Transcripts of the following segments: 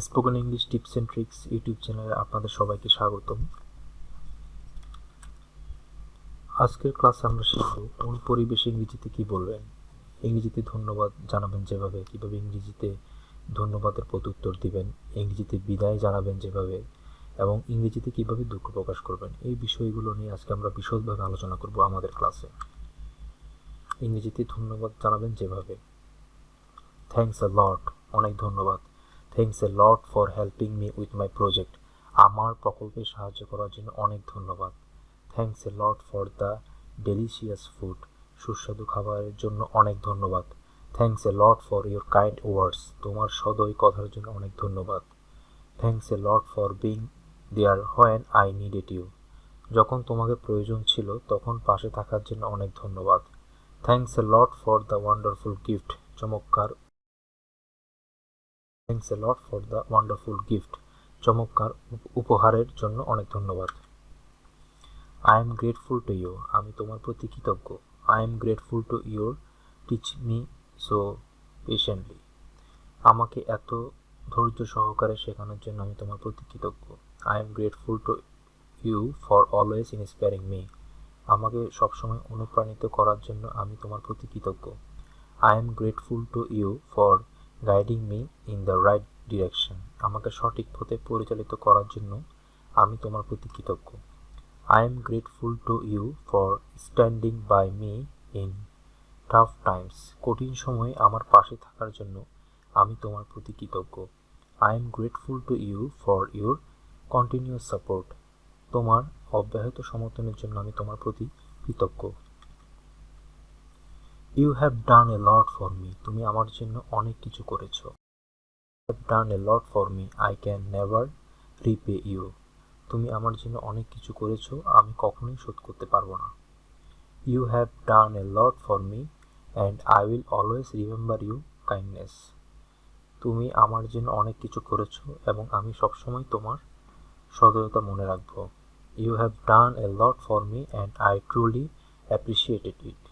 Spoken English tips and tricks YouTube চ্যানেলে আপনাদের সবাইকে স্বাগতম। আজকের ক্লাসে আমরা শিখব কোন পরিবেশে ইংরেজিতে কি বলবেন। ইংরেজিতে ধন্যবাদ জানাবেন যেভাবে, কীভাবে ইংরেজিতে ধন্যবাদের প্রত্যুত্তর দিবেন, ইংরেজিতে বিদায় জানাবেন যেভাবে, এবং ইংরেজিতে কীভাবে দুঃখ প্রকাশ করবেন, এই বিষয়গুলো নিয়ে আজকে আমরা বিশদভাবে আলোচনা করব আমাদের ক্লাসে ইংরেজিতে ধন্যবাদ জানাবেন যেভাবে। থ্যাংকস এ লট অনেক ধন্যবাদ। Thanks a lot for helping me with my project আমার প্রকল্পে সাহায্য করার জন্য অনেক ধন্যবাদ। Thanks a lot for the delicious food সুস্বাদু খাবারের জন্য অনেক ধন্যবাদ। Thanks a lot for your kind words তোমার সদয় কথার জন্য অনেক ধন্যবাদ। Thanks a lot for being there when I need needed you যখন তোমাকে প্রয়োজন ছিল, তখন পাশে থাকার জন্য অনেক ধন্যবাদ। Thanks a lot for the wonderful gift চমৎকার thanks a lot for the wonderful gift চমৎকার উপ- উপহারের জন্য অনেক ধন্যবাদ। I am grateful to you আমি তোমার প্রতি কৃতজ্ঞ। I am grateful to your teach me so patiently আমাকে এত ধৈর্য সহকারে শেখানোর জন্য আমি তোমার প্রতি কৃতজ্ঞ। I am grateful to you for always inspiring me আমাকে সবসময় অনুপ্রাণিত করার জন্য আমি তোমার প্রতি কৃতজ্ঞ। I am grateful to you for guiding me in the right direction আমাকে সঠিক পথে পরিচালিত করার জন্য আমি তোমার প্রতি কৃতজ্ঞ। I am grateful to you for standing by me in tough times কঠিন সময়ে আমার পাশে থাকার জন্য আমি তোমার প্রতি কৃতজ্ঞ। I am grateful to you for your continuous support তোমার অব্যাহত সমর্থনের জন্য আমি তোমার প্রতি কৃতজ্ঞ। You have done a lot for me তুমি আমার জন্য অনেক কিছু করেছ। Have done a lot for me I can never repay you তুমি আমার জন্য অনেক কিছু করেছ, আমি কখনোই শোধ করতে পারব না। You have done a lot for me and I will always remember you kindness তুমি আমার জন্য অনেক কিছু করেছ এবং আমি সবসময় তোমার সদয়তা মনে রাখব। You have done a lot for me and I truly appreciated it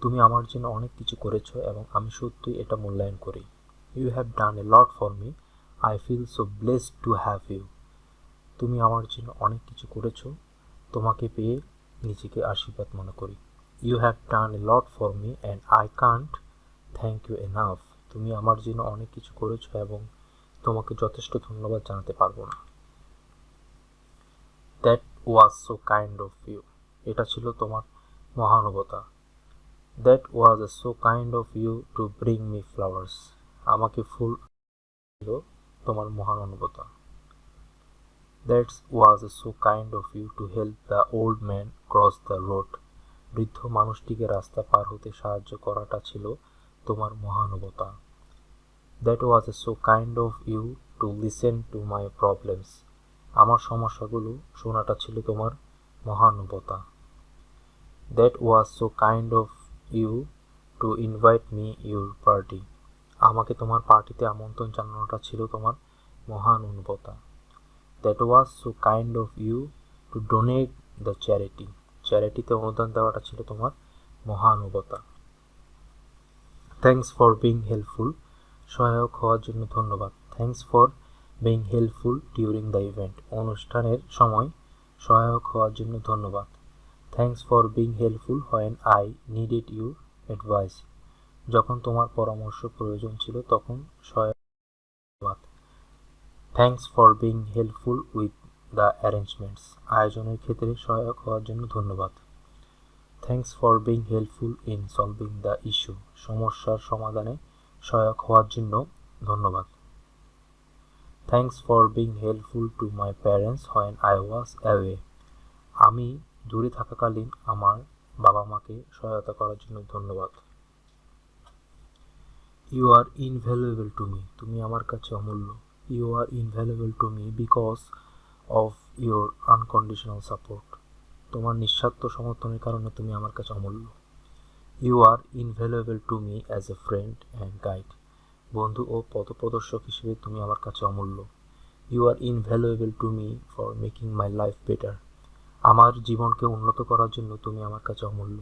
তুমি আমার জন্য অনেক কিছু করেছ এবং আমি সত্যিই এটা মূল্যায়ন করি। You have done a lot for me I feel so blessed to have you তুমি আমার জন্য অনেক কিছু করেছ। তোমাকে পেয়ে নিজেকে আশীর্বাদ মনে করি। You have done a lot for me and I can't thank you enough তুমি আমার জন্য অনেক কিছু করেছ এবং তোমাকে যথেষ্ট ধন্যবাদ জানাতে পারব না। That was so kind of you এটা ছিল তোমার মহানুভতা। That was so kind of you to bring me flowers আমাকে ফুল ছিল তোমার মহানুভতা that was so kind of you to help the old man cross the road বৃদ্ধ মানুষটিকে রাস্তা পার হতে সাহায্য করাটা ছিল তোমার মহানুভতা that was so kind of you to listen to my problems আমার সমস্যাগুলো শোনাটা ছিল তোমার মহানুভতা that was so kind of you to invite me your party আমাকে তোমার পার্টিতে আমন্ত্রণ জানানোটা ছিল তোমার মহান অনুভূতা that was so kind of you to donate the charity চ্যারিটিতে অনুদান দেওয়াটা ছিল তোমার মহানুভতা থ্যাংকস ফর বিং হেল্পফুল সহায়ক হওয়ার জন্য ধন্যবাদ। Thanks for being helpful during the event অনুষ্ঠানের সময় সহায়ক হওয়ার জন্য ধন্যবাদ। Thanks for being helpful when I needed your advice যখন তোমার পরামর্শ প্রয়োজন ছিল, তখন সহায়ক thanks for being helpful with the arrangements আয়োজনের ক্ষেত্রে সহায়ক হওয়ার জন্য ধন্যবাদ। Thanks for being helpful in solving the issue সমস্যার সমাধানে সহায়ক হওয়ার জন্য ধন্যবাদ। Thanks for being helpful to my parents when I was away আমি দূরে থাকাকালীন আমার বাবা মাকে সহায়তা করার জন্য ধন্যবাদ। You are invaluable to me তুমি আমার কাছে অমূল্য। You are invaluable to me because of your unconditional support তোমার নিঃস্বার্থ সমর্থনের কারণে তুমি আমার কাছে অমূল্য। You are invaluable to me as a friend and guide বন্ধু ও পথপ্রদর্শক হিসেবে তুমি আমার কাছে অমূল্য। You are invaluable to me for making my life better আমার জীবনকে উন্নত করার জন্য তুমি আমার কাছে অমূল্য।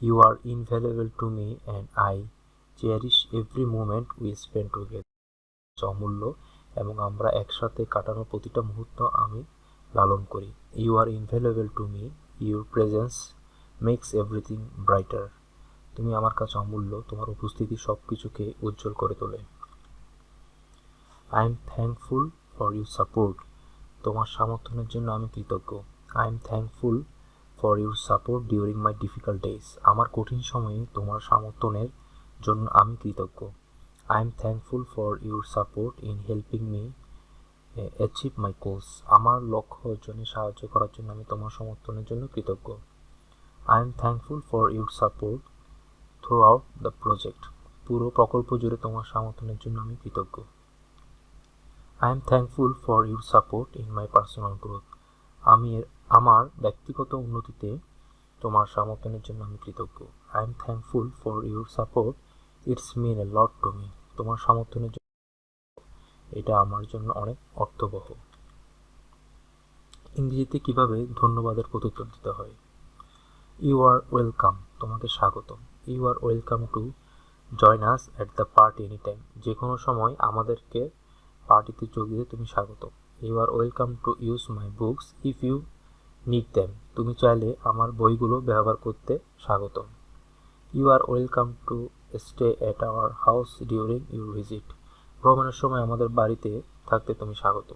You are invaluable to me and I cherish every moment we spend together অমূল্য এবং আমরা একসাথে কাটানো প্রতিটা মুহূর্ত আমি লালন করি। You are invaluable to me your presence makes everything brighter তুমি আমার কাছে অমূল্য। তোমার উপস্থিতি সব কিছুকে উজ্জ্বল করে তোলে। I am thankful for your support তোমার সমর্থনের জন্য আমি কৃতজ্ঞ। I am thankful for your support during my difficult days আমার কঠিন সময়ে তোমার সমর্থনের জন্য আমি কৃতজ্ঞ। I am thankful for your support in helping me achieve my course আমার লক্ষ্য অর্জনে সাহায্য করার জন্য আমি তোমার সমর্থনের জন্য কৃতজ্ঞ। I am thankful for your support throughout the project পুরো প্রকল্প জুড়ে তোমার সমর্থনের জন্য আমি কৃতজ্ঞ। I am thankful for your support in my personal growth আমি আমার ব্যক্তিগত উন্নতিতে তোমার সমর্থনের জন্য আমি কৃতজ্ঞ। I am thankful for your support it's mean a lot to me তোমার সমর্থনের জন্য এটা আমার জন্য অনেক অর্থবহ। ইংরেজিতে কীভাবে ধন্যবাদের প্রত্যুত্তর দিতে হয়? ইউ আর ওয়েলকাম তোমাকে স্বাগতম। You are welcome to join us at the party any time যে কোনো সময় আমাদেরকে পার্টিতে যোগ দিতে তুমি স্বাগত you are welcome to use my books if you need them তুমি চাইলে আমার বইগুলো ব্যবহার করতে স্বাগতম। You are welcome to stay at our house during your visit ভ্রমণের সময় আমাদের বাড়িতে থাকতে তুমি স্বাগত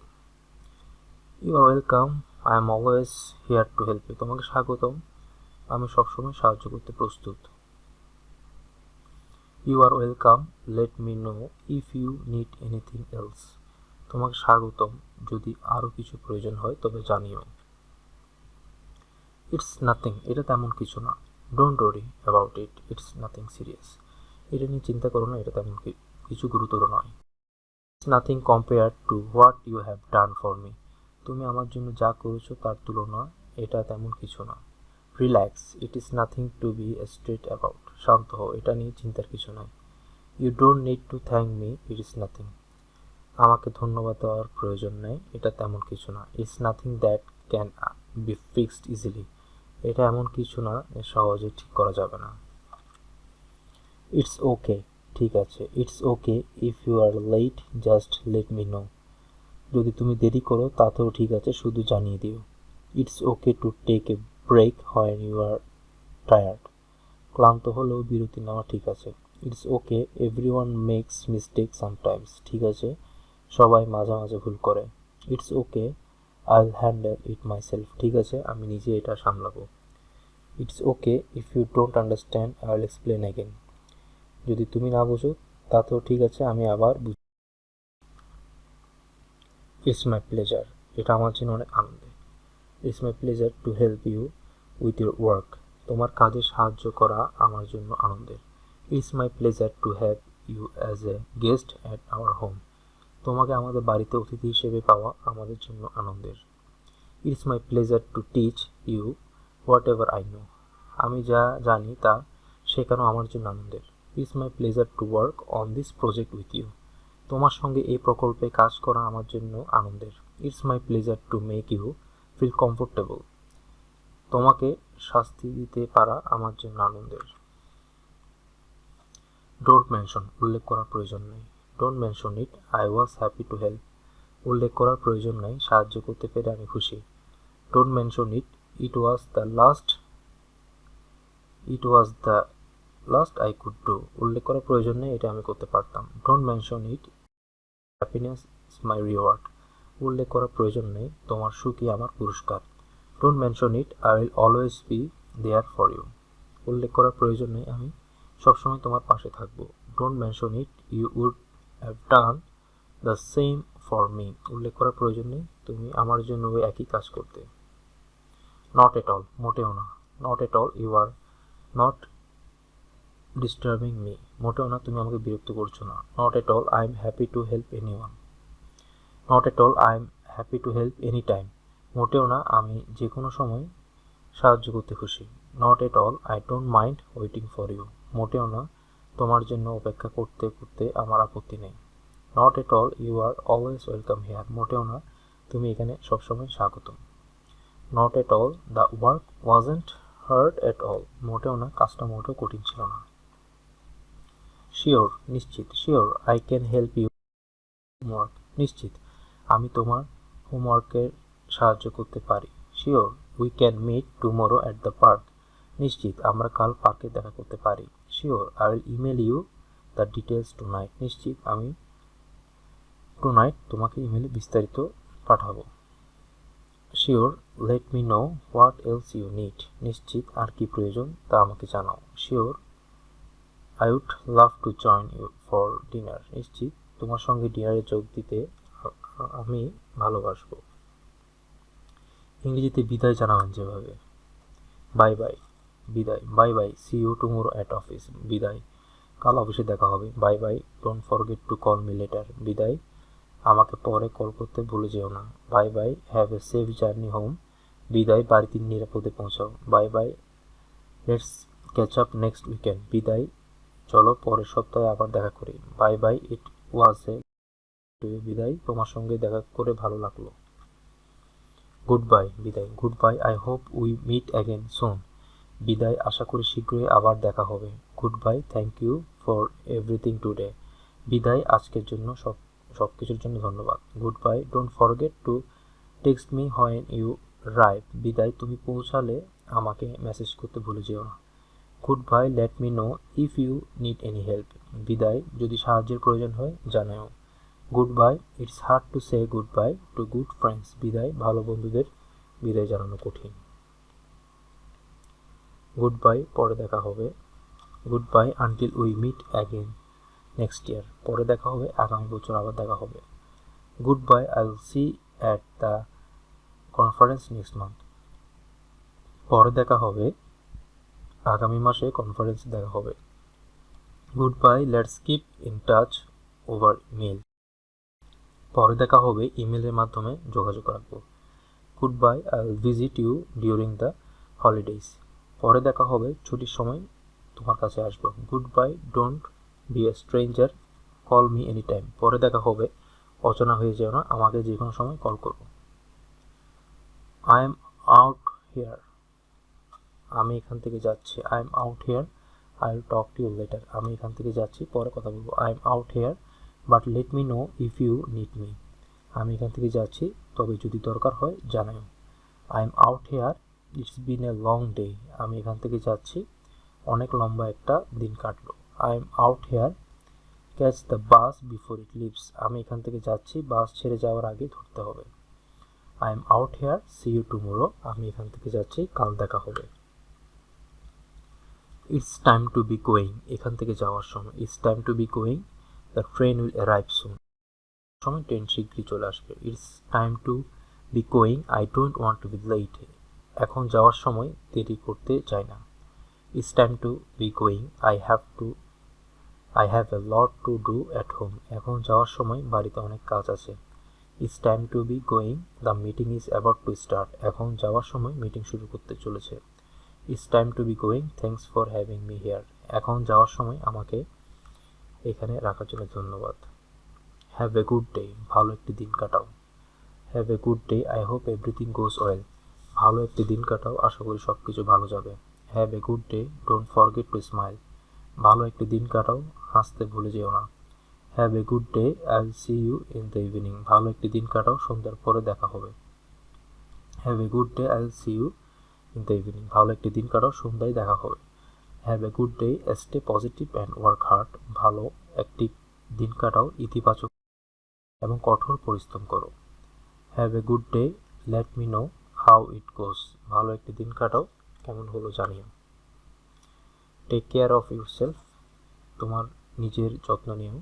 you are welcome I am always here to help you তোমাকে স্বাগতম। আমি সবসময় সাহায্য করতে প্রস্তুত। You are welcome let me know if you need anything else তোমাকে স্বাগতম। যদি আরও কিছু প্রয়োজন হয়, তবে জানিও। ইটস নাথিং এটা তেমন কিছু না। Don't worry about it it's nothing serious এটা নিয়ে চিন্তা করো না, এটা তেমন কিছু গুরুতর নয়। It's nothing compare to what you have done for me তুমি আমার জন্য যা করেছ তার তুলনা এটা তেমন কিছু না। Relax it is nothing to be straight about শান্ত হও। এটা নিয়ে চিন্তার কিছু নয় you don't need to thank me it is nothing আমাকে ধন্যবাদ দেওয়ার প্রয়োজন নেই। এটা তেমন কিছু না। It's nothing that can be fixed easily এটা এমন কিছু না সহজে ঠিক করা যাবে না। ইটস ওকে ঠিক আছে। It's okay if you are late just let me know যদি তুমি দেরি করো, তাতেও ঠিক আছে, শুধু জানিয়ে দিও। It's okay to take a break when you are tired ক্লান্ত হলেও বিরতি নেওয়া ঠিক আছে। It's okay everyone makes mistake sometimes ঠিক আছে? সবাই মাঝে মাঝে ভুল করে। It's okay I handle it myself ঠিক আছে? আমি নিজে এটা সামলাবো। It's okay if you don't understand I will explain again যদি তুমি না বুঝো, তাতেও ঠিক আছে, আমি আবার বুঝ। ইটস মাই প্লেজার এটা আমার জন্য অনেক আনন্দের। It's my pleasure to help you with your work তোমার কাজে সাহায্য করা আমার জন্য আনন্দের। It's my pleasure to have you as a guest at our home তোমাকে আমাদের বাড়িতে অতিথি হিসেবে পাওয়া আমাদের জন্য আনন্দের। It's my pleasure to teach you whatever I know আমি যা জানি তা শেখানো আমার জন্য আনন্দের। It's my pleasure to work on this project with you তোমার সঙ্গে এই প্রকল্পে কাজ করা আমার জন্য আনন্দের। It's my pleasure to make you feel comfortable তোমাকে শাস্তি দিতে পারা আমার জন্য আনন্দের। ডোন্ট মেনশন উল্লেখ করার প্রয়োজন নেই। Don't mention it I was happy to help উল্লেখ করার প্রয়োজন নেই, সাহায্য করতে পেরে আমি খুশি। Don't mention it it was the last it was the last I could do উল্লেখ করার প্রয়োজন নেই, এটা আমি করতে পারতাম। Don't mention it happiness is my reward উল্লেখ করার প্রয়োজন নেই, তোমার সুখই আমার পুরস্কার। Don't mention it I will always be there for you উল্লেখ করার প্রয়োজন নেই, আমি সবসময় তোমার পাশে থাকব। Don't mention it you would have done the same for me উল্লেখ করার প্রয়োজন নেই, তুমি আমার জন্য একই কাজ করতে। নট এট অল মোটেও না। Not at all you are not disturbing me মোটেও না, তুমি আমাকে বিরক্ত করছ না। Not at all I am happy to help anyone not at all I am happy to help any time মোটেও না, আমি যে কোনো সময় সাহায্য করতে খুশি। Not at all I don't mind waiting for you মোটেও না, তোমার জন্য অপেক্ষা করতে করতে আমার আপত্তি নেই। Not at all you are always welcome here মোটেও না, তুমি এখানে সবসময় স্বাগতম। Not at all the work wasn't hard at all মোটেও না, কাজটা মোটেও কঠিন ছিল না। শিওর নিশ্চিত sure I can help you homework নিশ্চিত, আমি তোমার হোমওয়ার্কের সাহায্য করতে পারি। Sure we can meet tomorrow at the park নিশ্চিত, আমরা কাল পার্কে দেখা করতে পারি। Sure I will email you the details tonight নিশ্চিত, আমি টু নাইট তোমাকে ইমেলে বিস্তারিত পাঠাবো। Sure let me know what else you need নিশ্চিত আর কি প্রয়োজন তা আমাকে জানাও। Sure I would love to join you for dinner নিশ্চিত, তোমার সঙ্গে ডিনারে যোগ দিতে আমি ভালোবাসবো। ইংরেজিতে বিদায় জানাবেন যেভাবে। বাই বাই বিদায়। Bye bye see you tomorrow at office বিদায়। কাল অফিসে দেখা হবে। Bye bye don't forget to call me later বিদায়। আমাকে পরে কল করতে ভুলে যেও না। Bye bye have a safe journey home বিদায়, বাড়িতে নিরাপদে পৌঁছাও। Bye bye let's catch up next weekend বিদায়, চলো পরের সপ্তাহে আবার দেখা করি। বাই বাই ইট ওয়াজ এ বিদায়, তোমার সঙ্গে দেখা করে ভালো লাগল। গুড বাই বিদায়। Goodbye I hope we meet again soon বিদায়, আশা করি শীঘ্রই আবার দেখা হবে। Goodbye thank you for everything today বিদায়, আজকের জন্য সব সব কিছুর জন্য ধন্যবাদ। Goodbye don't forget to text me when you arrive বিদায়, তুমি পৌঁছালে আমাকে মেসেজ করতে ভুলে যেও না। Goodbye let me know if you need any help বিদায়, যদি সাহায্যের প্রয়োজন হয়, জানাও। Goodbye it's hard to say goodbye to good friends বিদায়, ভালো বন্ধুদের বিদায় জানানো কঠিন। গুড বাই পরে দেখা হবে। Goodbye until we meet again next year পরে দেখা হবে, আগামী বছর আবার দেখা হবে। Goodbye I will see at the conference next month পরে দেখা হবে, আগামী মাসে কনফারেন্স দেখা হবে। Goodbye let's keep in touch over mail পরে দেখা হবে ইমেলের মাধ্যমে যোগাযোগ রাখব। Goodbye I will visit you during the holidays পরে দেখা হবে, ছুটির সময় তোমার কাছে আসব। Goodbye don't be a stranger call me any time পরে দেখা হবে, অচেনা হয়ে যেও না, আমাকে যে কোনো সময় কল করব। আই এম আউট হিয়ার আমি এখান থেকে যাচ্ছি। I am out here I will talk to you later আমি এখান থেকে যাচ্ছি, পরে কথা বলব। I am out here but let me know if you need me আমি এখান থেকে যাচ্ছি, তবে যদি দরকার হয় জানাও I am out here it's been a long day আমি এখান থেকে যাচ্ছি। অনেক লম্বা একটা দিন কাটলো। I am out here catch the bus before it leaves আমি এখান থেকে যাচ্ছি বাস ছেড়ে যাওয়ার আগে ধরতে হবে। I am out here see you tomorrow আমি এখান থেকে যাচ্ছি, কাল দেখা হবে। It's time to be going এখান থেকে যাওয়ার সময়। It's time to be going the train will arrive soon সময় ট্রেন শীঘ্রই চলে আসবে। It's time to be going I don't want to be late এখন যাওয়ার সময় দেরি করতে চাই না। It's time to be going I have to I have a lot to do at home এখন যাওয়ার সময় বাড়িতে অনেক কাজ আছে। It's time to be going the meeting is about to start এখন যাওয়ার সময় মিটিং শুরু করতে চলেছে। It's time to be going thanks for having me here এখন যাওয়ার সময় আমাকে এখানে রাখার জন্য ধন্যবাদ। হ্যাভ এ গুড ডে ভালো একটি দিন কাটাও। Have a good day I hope everything goes well ভালো একটি দিন কাটাও। আশা করি সব কিছু ভালো যাবে। Have a good day don't forget to smile ভালো একটি দিন কাটাও। হাসতে ভুলে যেও না। Have a good day I see you in the evening ভালো একটি দিন কাটাও। সন্ধ্যার পরে দেখা হবে। Have a good day I see you in the evening ভালো একটি দিন কাটাও। সন্ধ্যায় দেখা হবে। Have a good day stay positive and work hard ভালো একটি দিন কাটাও। ইতিবাচক এবং কঠোর পরিশ্রম করো। Have a good day let me know how it goes ভালো একটি দিন কাটাও। কেমন হলো জানিও। Take care of yourself তোমার নিজের যত্ন নিও।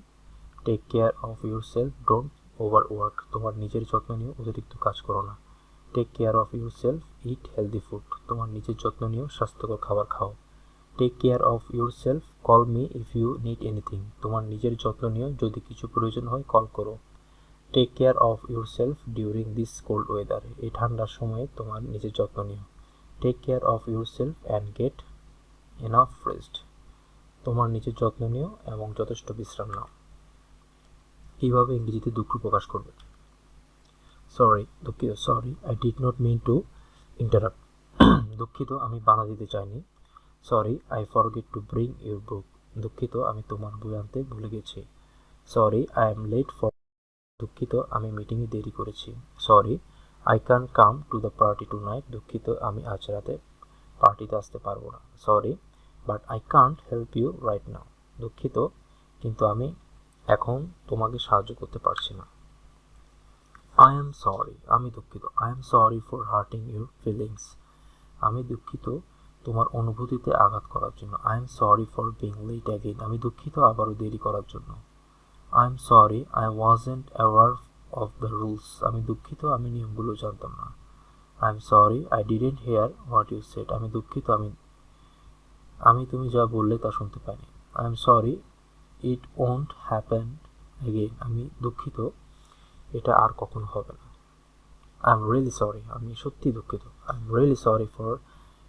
Take care of yourself don't overwork তোমার নিজের যত্ন নিও, অতিরিক্ত কাজ করো না। Take care of yourself eat healthy food তোমার নিজের যত্ন নিও, স্বাস্থ্যকর খাবার খাও। Take care of yourself call me if you need anything তোমার নিজের যত্ন নিও, যদি কিছু প্রয়োজন হয় কল করো। Take care of yourself during this cold weather এই ঠান্ডার সময়ে তোমার নিজের যত্ন নিও। Take care of yourself and get enough rest তোমার নিজের যত্ন নিও এবং যথেষ্ট বিশ্রাম নাও। কীভাবে ইংরেজিতে দুঃখ প্রকাশ করবে? সরি দুঃখিত sorry I did not mean to interrupt দুঃখিত, আমি বাধা দিতে চাইনি। Sorry I forget to bring your book দুঃখিত, আমি তোমার বই আনতে ভুলে গেছি। Sorry I am late for দুঃখিত, আমি মিটিংয়ে দেরি করেছি। Sorry I can come to the party tonight দুঃখিত, আমি আজ রাতে পার্টিতে আসতে পারব না। Sorry but I can't help you right now দুঃখিত, কিন্তু আমি এখন তোমাকে সাহায্য করতে পারছি না। আই এম সরি আমি দুঃখিত। I am sorry for hurting your feelings আমি দুঃখিত তোমার অনুভূতিতে আঘাত করার জন্য। I am sorry for being late again আমি দুঃখিত আবারও দেরি করার জন্য। I am sorry I wasn't aware of the rules আমি দুঃখিত, আমি নিয়মগুলো জানতাম না। I am sorry I didn't hear what you said আমি দুঃখিত, আমি আমি তুমি যা বললে তা শুনতে পাইনি। I am sorry it won't happen again আমি দুঃখিত, এটা আর কখনো হবে না। আই এম রিয়েলি সরি আমি সত্যি দুঃখিত। I am really sorry for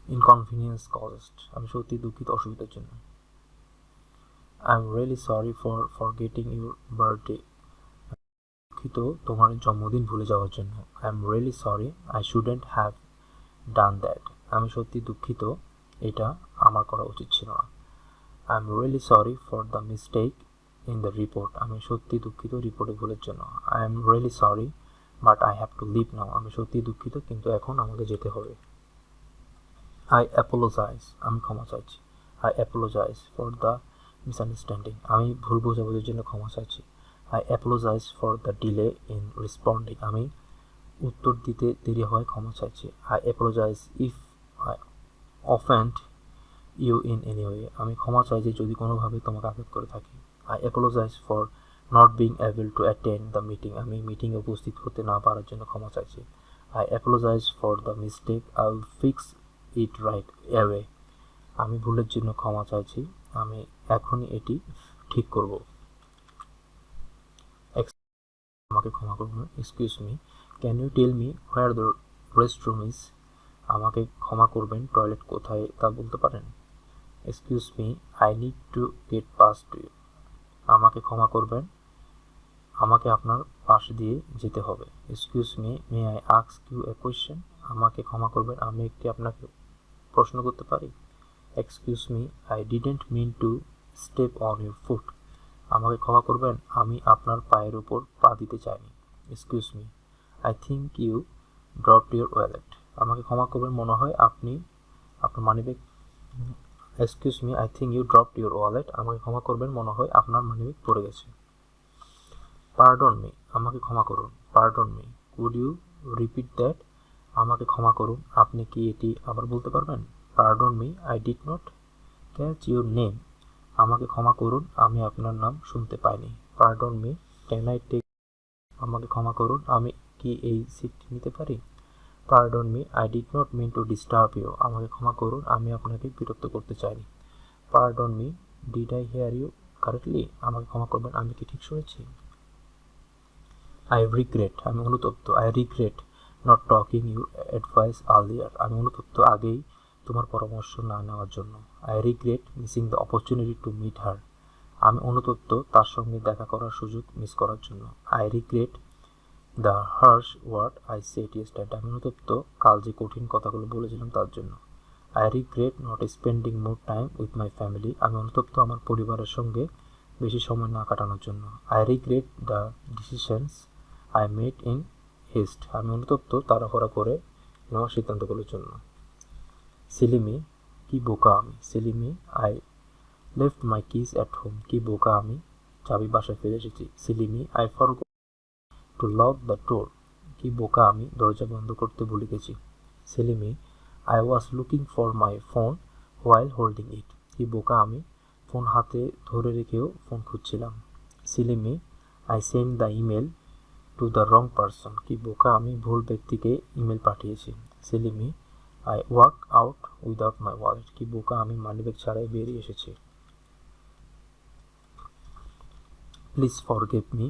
inconvenience caused আমি সত্যি দুঃখিত অসুবিধার জন্য। I am really sorry for forgetting your birthday দুঃখিত তোমার জন্মদিন ভুলে যাওয়ার জন্য। I am really sorry I shouldn't have done that আমি সত্যি দুঃখিত, এটা আমার করা উচিত ছিল না। I am really sorry for the mistake in the report আমি সত্যি দুঃখিত রিপোর্টে ভুলের জন্য। I am really sorry but I have to leave now আমি সত্যি দুঃখিত, কিন্তু এখন আমাকে যেতে হবে। আই অ্যাপোলোজাইজ আমি ক্ষমা চাইছি। I apologise for the misunderstanding আমি ভুল বোঝাবুঝির জন্য ক্ষমা চাইছি। I apologise for the delay in responding আমি উত্তর দিতে দেরি হওয়ায় ক্ষমা চাইছি। I apologise if I offend you in any way আমি ক্ষমা চাই যে যদি কোনোভাবে তোমাকে আঘাত করে থাকি। I apologise for not being able to attend the meeting আমি মিটিংয়ে উপস্থিত হতে না পারার জন্য ক্ষমা চাইছি। I apologise for the mistake I will fix it right away আমি ভুলের জন্য ক্ষমা চাইছি। আমি এখনই এটি ঠিক করব। আমাকে ক্ষমা করুন। Excuse me can you tell me where the rest room is আমাকে ক্ষমা করবেন। টয়লেট কোথায় তা বলতে পারেন? Excuse me I need to get pass to you আমাকে ক্ষমা করবেন। আমাকে আপনার পাশ দিয়ে যেতে হবে। এক্সকিউজ মি মে আই আক্স ইউ এ কোয়েশ্চেন আমাকে ক্ষমা করবেন, আমি একটি আপনাকে প্রশ্ন করতে পারি। Excuse me I didn't mean to step on your foot আমাকে ক্ষমা করবেন, আমি আপনার পায়ের উপর পা দিতে চাইনি। Excuse me I think you drop your wallet আমাকে ক্ষমা করবেন, মনে হয় আপনি আপনার money bag excuse me I think you drop your wallet আমাকে ক্ষমা করবেন, মনে হয় আপনার মানিব্যাগ পড়ে গেছে। পার্ডন মি আমাকে ক্ষমা করুন। Pardon me would you repeat that আমাকে ক্ষমা করুন, আপনি কি এটি আবার বলতে পারবেন? Pardon me I did not catch your name আমাকে ক্ষমা করুন, আমি আপনার নাম শুনতে পাইনি। Pardon me can I take আমাকে ক্ষমা করুন, আমি কি এই সিটটি নিতে পারি? Pardon me I did not mean to disturb you আমাকে ক্ষমা করুন, আমি আপনাকে বিরক্ত করতে চাইনি। Pardon me did I hear you correctly আমাকে ক্ষমা করবেন, আমি কি ঠিক শুনেছি? আই রিগ্রেট আমি অনুতপ্ত I regret not talking you advice earlier আমি অনুতপ্ত আগেই তোমার পরামর্শ না নেওয়ার জন্য। I regret missing the opportunity to meet her আমি অনুতপ্ত তার সঙ্গে দেখা করার সুযোগ মিস করার জন্য। I regret the harsh word I set yesterday আমি অনুতপ্ত কাল যে কঠিন কথাগুলো বলেছিলাম তার জন্য। I regret not spending more time with my family আমি অনুতপ্ত আমার পরিবারের সঙ্গে বেশি সময় না কাটানোর জন্য। I regret the decisions I made in haste আমি অনুতপ্ত তাড়াহুড়া করে নেওয়া সিদ্ধান্তগুলোর জন্য। সিলিমি কি বোকা আমি। Silly me I left my keys at home কি বোকা আমি। চাবি বাসায় ফিরে এসেছি। Silly me I for to lock the door কি বোকা আমি দরজা বন্ধ করতে ভুলে গেছি। Silly me I was looking for my phone while holding it কি বোকা আমি ফোন হাতে ধরে রেখেও ফোন খুঁজছিলাম। Silly me I send the email to the wrong person কি বোকা আমি ভুল ব্যক্তিকে ইমেল পাঠিয়েছি। Silly me I walk out without my wallet কি বোকা আমি মানিব্যাগ ছাড়াই বেরিয়ে এসেছি। প্লিজ ফর ফরগেভ মি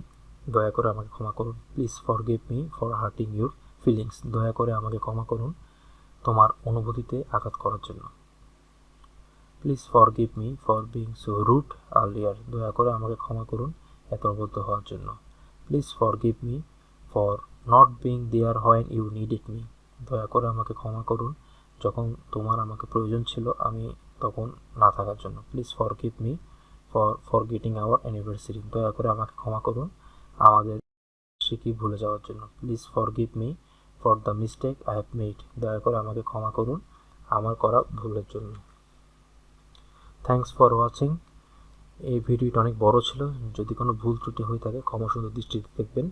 দয়া করে আমাকে ক্ষমা করুন। Please forgive me for hurting your feelings দয়া করে আমাকে ক্ষমা করুন তোমার অনুভূতিতে আঘাত করার জন্য। Please forgive me for being so rude earlier দয়া করে আমাকে ক্ষমা করুন এত অবদ্ধ হওয়ার জন্য। Please forgive me for not being there when you needed me দয়া করে আমাকে ক্ষমা করুন। যখন তোমার আমাকে প্রয়োজন ছিল, আমি তখন না থাকার জন্য। Please forgive me for forgetting our anniversary দয়া করে আমাকে ক্ষমা করুন। আমাদের শিখি ভুলে যাওয়ার জন্য। Please forgive me for the mistake I have made দয়া করে আমাকে ক্ষমা করুন আমার করা ভুলের জন্য। থ্যাংকস ফর ওয়াচিং এই ভিডিওটি অনেক বড় ছিল। যদি কোনো ভুল ত্রুটি হয়ে থাকে, ক্ষমা সুন্দর দৃষ্টিতে দেখবেন।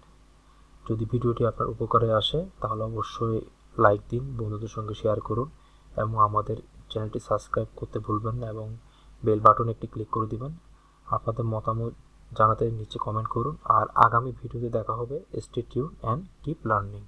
যদি ভিডিওটি আপনার উপকারে আসে, তাহলে অবশ্যই লাইক দিন, বন্ধুদের সঙ্গে শেয়ার করুন এবং আমাদের চ্যানেলটি সাবস্ক্রাইব করতে ভুলবেন না এবং বেল বাটন একটি ক্লিক করে দিবেন। আপনাদের মতামত জানাতে নিচে কমেন্ট করুন। আর আগামী ভিডিওতে দেখা হবে। Stay tune and keep learning